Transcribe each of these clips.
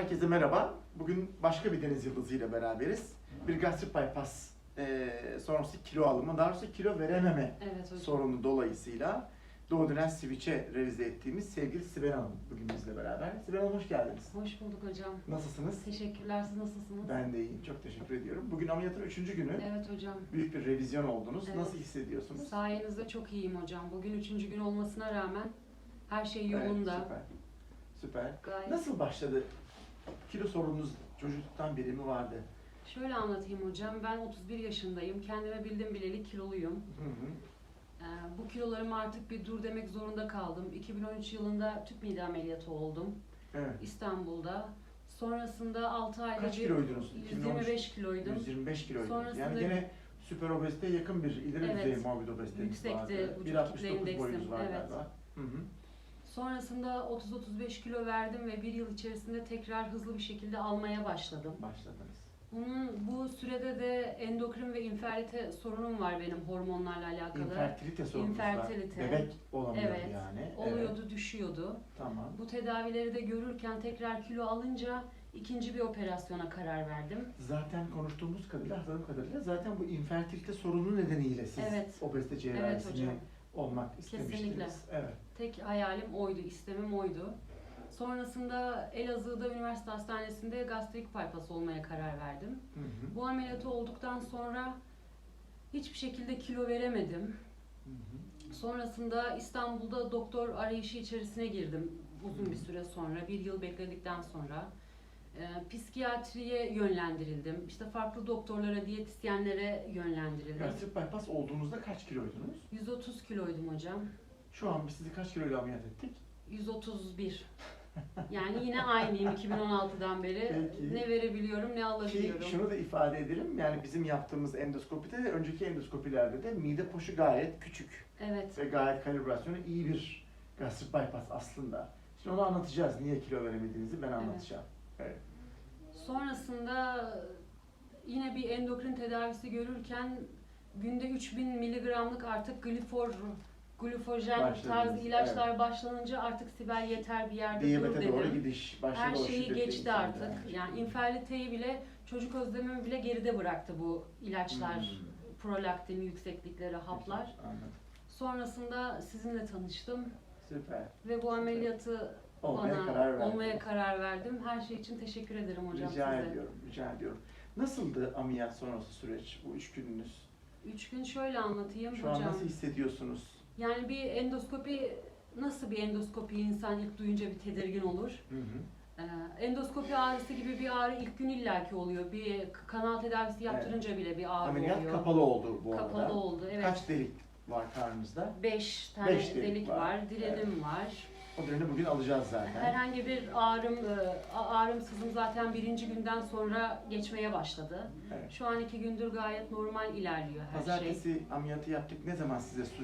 Herkese merhaba. Bugün başka bir deniz yıldızıyla beraberiz. Bir gastrik bypass e, sonrası kilo alımı, daha doğrusu kilo verememe Evet hocam. sorunu dolayısıyla Doğu Switch'e revize ettiğimiz sevgili Sibel Hanım bugün bizle beraber. Sibel Hanım hoş geldiniz. Hoş bulduk hocam. Nasılsınız? Teşekkürler. Siz nasılsınız? Ben de iyiyim. Çok teşekkür ediyorum. Bugün ameliyatın üçüncü günü. Evet hocam. Büyük bir revizyon oldunuz. Evet. Nasıl hissediyorsunuz? Sayenizde çok iyiyim hocam. Bugün üçüncü gün olmasına rağmen her şey Evet, yolunda. süper. Süper. Gayet. Nasıl başladı? Kilo sorununuz çocukluktan beri mi vardı? Şöyle anlatayım hocam. Ben 31 yaşındayım. Kendime bildim bileli kiloluyum. Hı hı. Ee, bu kilolarıma artık bir dur demek zorunda kaldım. 2013 yılında tüp mide ameliyatı oldum. Evet. İstanbul'da. Sonrasında 6 ayda Kaç bir kiloydunuz? 2013? 125 kiloydum. 125 kiloydunuz. Sonrasında- Yani gene süper obezite yakın bir ileri Evet. düzey morbid obeziteniz Yüksekti vardı. vücut kitle 1.69 indeksim, boyunuz var evet. galiba. Hı hı. Sonrasında 30-35 kilo verdim ve bir yıl içerisinde tekrar hızlı bir şekilde almaya başladım. Başladınız. Bunun bu sürede de endokrin ve infertilite sorunum var benim hormonlarla alakalı. İnfertilite sorunuz İnfertilite. var. Bebek olamıyor Evet. yani. Oluyordu, düşüyordu. Tamam. Bu tedavileri de görürken tekrar kilo alınca ikinci bir operasyona karar verdim. Zaten konuştuğumuz kadarıyla, hatırladığım kadarıyla zaten bu infertilite sorunu nedeniyle siz Evet. obezite cerrahisine hocam. Olmak istemiştiniz. Kesinlikle. Evet. Tek hayalim oydu, istemim oydu. Sonrasında Elazığ'da üniversite hastanesinde gastrik bypass olmaya karar verdim. Hı hı. Bu ameliyatı olduktan sonra hiçbir şekilde kilo veremedim. Hı hı. Sonrasında İstanbul'da doktor arayışı içerisine girdim uzun bir süre sonra, bir yıl bekledikten sonra. Ee, psikiyatriye yönlendirildim. İşte farklı doktorlara, diyetisyenlere yönlendirildim. Gastrik bypass olduğunuzda kaç kiloydunuz? 130 kiloydum hocam. Şu an biz sizi kaç kiloyla ameliyat ettik? 131. Yani yine aynıyım 2016'dan beri. Peki. Ne verebiliyorum, ne Ki alabiliyorum. şunu da ifade edelim. Yani bizim yaptığımız endoskopide de önceki endoskopilerde de mide poşu gayet küçük Evet. ve gayet kalibrasyonu iyi bir gastrik bypass aslında. Şimdi onu anlatacağız. Niye kilo veremediğinizi ben anlatacağım. Evet. Sonrasında yine bir endokrin tedavisi görürken günde 3000 miligramlık artık glifor, glufojen Başladınız, tarzı ilaçlar başlanınca artık Sibel yeter bir yerde dur Diyabete dedim. doğru gidiş başladı. Her o şeyi şiddetli geçti insan artık. Yani infertiliteyi bile çocuk özlemimi bile geride bıraktı bu ilaçlar, Hmm. prolaktin yükseklikleri, haplar. Anladım. Sonrasında sizinle tanıştım Süper. ve bu ameliyatı Olmaya bana karar verdim. olmaya karar verdim. Her şey için teşekkür ederim hocam Rica size. ediyorum, rica ediyorum. Nasıldı ameliyat sonrası süreç, bu üç gününüz? Üç gün şöyle anlatayım Şu an hocam. nasıl hissediyorsunuz? Yani bir endoskopi nasıl bir endoskopi insan ilk duyunca bir tedirgin olur. Hı hı. Ee, endoskopi ağrısı gibi bir ağrı ilk gün illaki oluyor. Bir kanal tedavisi yaptırınca bile bir ağrı Ameliyat oluyor. kapalı oldu bu Kapalı arada. oldu evet. Kaç delik var karnınızda? Beş tane Beş delik delik, var. var, direnim var. Direni bugün alacağız zaten. Herhangi bir ağrım, e, ağrım sızım zaten birinci günden sonra geçmeye başladı. Evet. Şu an iki gündür gayet normal ilerliyor her şey. Pazartesi ameliyatı yaptık. Ne zaman size su,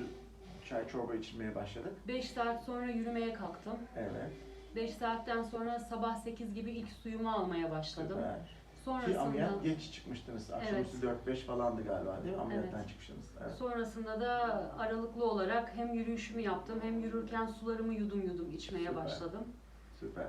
çay, çorba içirmeye başladık? 5 saat sonra yürümeye kalktım. Evet. 5 saatten sonra sabah 8 gibi ilk suyumu almaya başladım. Süper. Ki Sonrasında ameliyat geç çıkmıştınız. Akşamüstü 4-5 falandı galiba değil mi? Ameliyattan Evet. çıkmıştınız. Evet. sonrasında da aralıklı olarak hem yürüyüşümü yaptım hem yürürken sularımı yudum yudum içmeye Süper. başladım. Süper.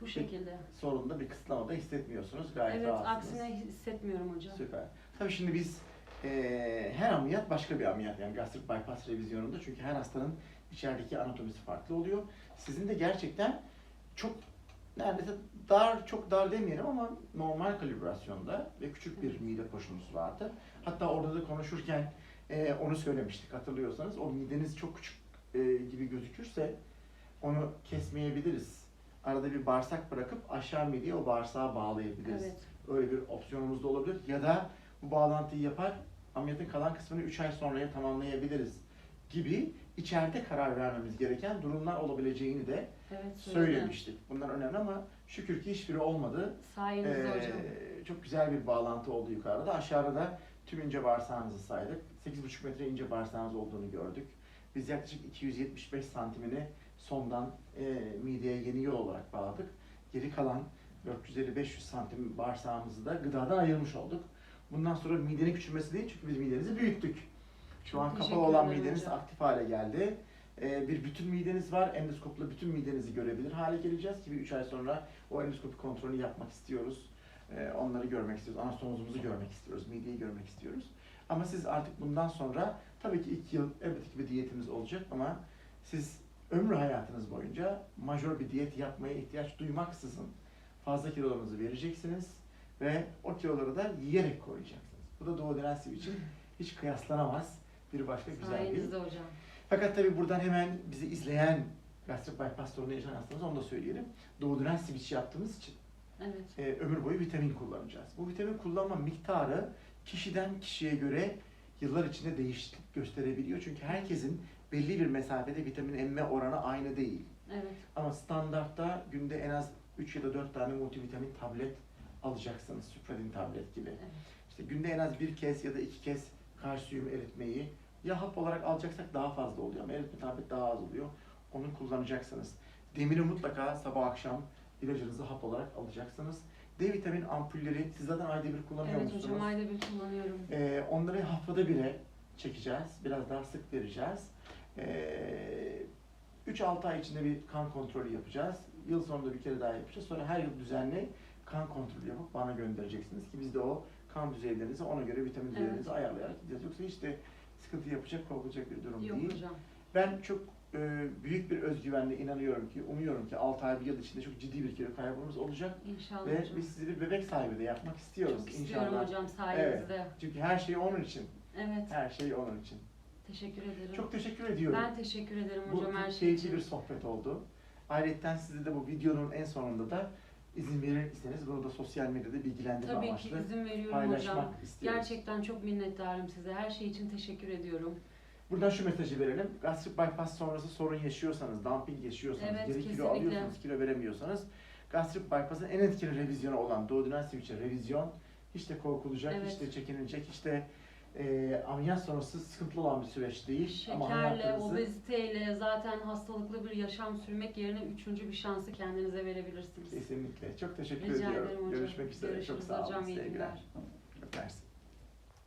Bu şekilde. Sorunda bir kısıtlama da hissetmiyorsunuz. Gayet Evet rahatsınız. aksine hissetmiyorum hocam. Süper. Tabii şimdi biz eee, her ameliyat başka bir ameliyat yani gastrik bypass revizyonunda çünkü her hastanın içerideki anatomisi farklı oluyor. Sizin de gerçekten çok neredeyse dar, çok dar demeyelim ama normal kalibrasyonda ve küçük bir mide poşunuz vardı. Hatta orada da konuşurken eee, onu söylemiştik hatırlıyorsanız. O mideniz çok küçük eee, gibi gözükürse onu kesmeyebiliriz. Arada bir bağırsak bırakıp aşağı mideye o bağırsağı bağlayabiliriz. Evet. Öyle bir opsiyonumuz da olabilir. Ya da bu bağlantıyı yapar, ameliyatın kalan kısmını 3 ay sonraya tamamlayabiliriz gibi içeride karar vermemiz gereken durumlar olabileceğini de Evet söylemiştik. Bunlar önemli ama şükür ki hiçbiri olmadı. Sayenizde Ee, hocam. çok güzel bir bağlantı oldu yukarıda. Aşağıda da tüm ince bağırsağınızı saydık. 8,5 metre ince bağırsağınız olduğunu gördük. Biz yaklaşık 275 santimini sondan e, mideye yeni yol olarak bağladık. Geri kalan 450-500 santim bağırsağımızı da gıdadan ayırmış olduk. Bundan sonra midenin küçülmesi değil çünkü biz midenizi büyüttük. Şu an kapalı olan mideniz aktif hale geldi. E, bir bütün mideniz var. Endoskopla bütün midenizi görebilir hale geleceğiz ki bir 3 ay sonra o endoskopi kontrolünü yapmak istiyoruz. E, onları görmek istiyoruz. Anastomozumuzu görmek istiyoruz. Mideyi görmek istiyoruz. Ama siz artık bundan sonra tabii ki 2 yıl elbette ki bir diyetimiz olacak ama siz ömrü hayatınız boyunca majör bir diyet yapmaya ihtiyaç duymaksızın fazla kilolarınızı vereceksiniz ve o kiloları da yiyerek koruyacaksınız. Bu da Doğu Denensiv için hiç kıyaslanamaz bir başka güzel bir. Sayenizde hocam. Fakat tabii buradan hemen bizi izleyen gastrik bypass sorunu yaşayan hastamız onu da söyleyelim. Doğu dönen switch yaptığımız için Evet. e, ömür boyu vitamin kullanacağız. Bu vitamin kullanma miktarı kişiden kişiye göre yıllar içinde değişiklik gösterebiliyor. Çünkü herkesin belli bir mesafede vitamin emme oranı aynı değil. Evet. Ama standartta günde en az 3 ya da 4 tane multivitamin tablet alacaksınız. Supradin tablet gibi. Evet. İşte günde en az bir kez ya da iki kez kalsiyum eritmeyi ya hap olarak alacaksak daha fazla oluyor ama tablet daha az oluyor. Onu kullanacaksınız. Demiri mutlaka sabah akşam ilacınızı hap olarak alacaksınız. D vitamin ampulleri siz zaten ayda bir kullanıyor Evet musunuz? hocam ayda bir kullanıyorum. Ee, onları haftada bire çekeceğiz. Biraz daha sık vereceğiz. Ee, 3-6 ay içinde bir kan kontrolü yapacağız. Yıl sonunda bir kere daha yapacağız. Sonra her yıl düzenli kan kontrolü yapıp bana göndereceksiniz ki biz de o kan düzeylerinizi ona göre vitamin Evet. düzeylerinizi ayarlayarak gideceğiz. Yoksa hiç de sıkıntı yapacak, korkulacak bir durum Yok değil. hocam. Ben çok e, büyük bir özgüvenle inanıyorum ki, umuyorum ki 6 ay bir yıl içinde çok ciddi bir kilo kaybımız olacak. İnşallah Ve hocam. biz sizi bir bebek sahibi de yapmak istiyoruz Çok istiyorum inşallah. hocam sayenizde. Çünkü her şey onun için. Evet. Her şey onun için. Teşekkür ederim. Çok teşekkür ediyorum. ben teşekkür ederim bu hocam her çok şey keyifli için. bir sohbet oldu. Ayrıca size de bu videonun en sonunda da izin verir iseniz bunu da sosyal medyada bilgilendirme Tabii ki amaçlı izin veriyorum paylaşmak hocam. istiyoruz. Gerçekten çok minnettarım size. Her şey için teşekkür ediyorum. Buradan şu mesajı verelim. Gastrik bypass sonrası sorun yaşıyorsanız, dumping yaşıyorsanız, Evet, geri kilo kesinlikle. alıyorsanız, kilo veremiyorsanız gastrik bypass'ın en etkili revizyonu olan duodenal switch'e revizyon hiç de korkulacak, Evet. hiç de çekinilecek, hiç de e, ameliyat sonrası sıkıntılı olan bir süreç değil. Ama Şekerle, hayatınızı- obeziteyle zaten hastalıklı bir yaşam sürmek yerine üçüncü bir şansı kendinize verebilirsiniz. Kesinlikle. Çok teşekkür Rica ediyorum. ederim hocam. Görüşmek üzere. Çok Görüşürüz sağ olun. hocam, Sevgiler. günler. Öpersin.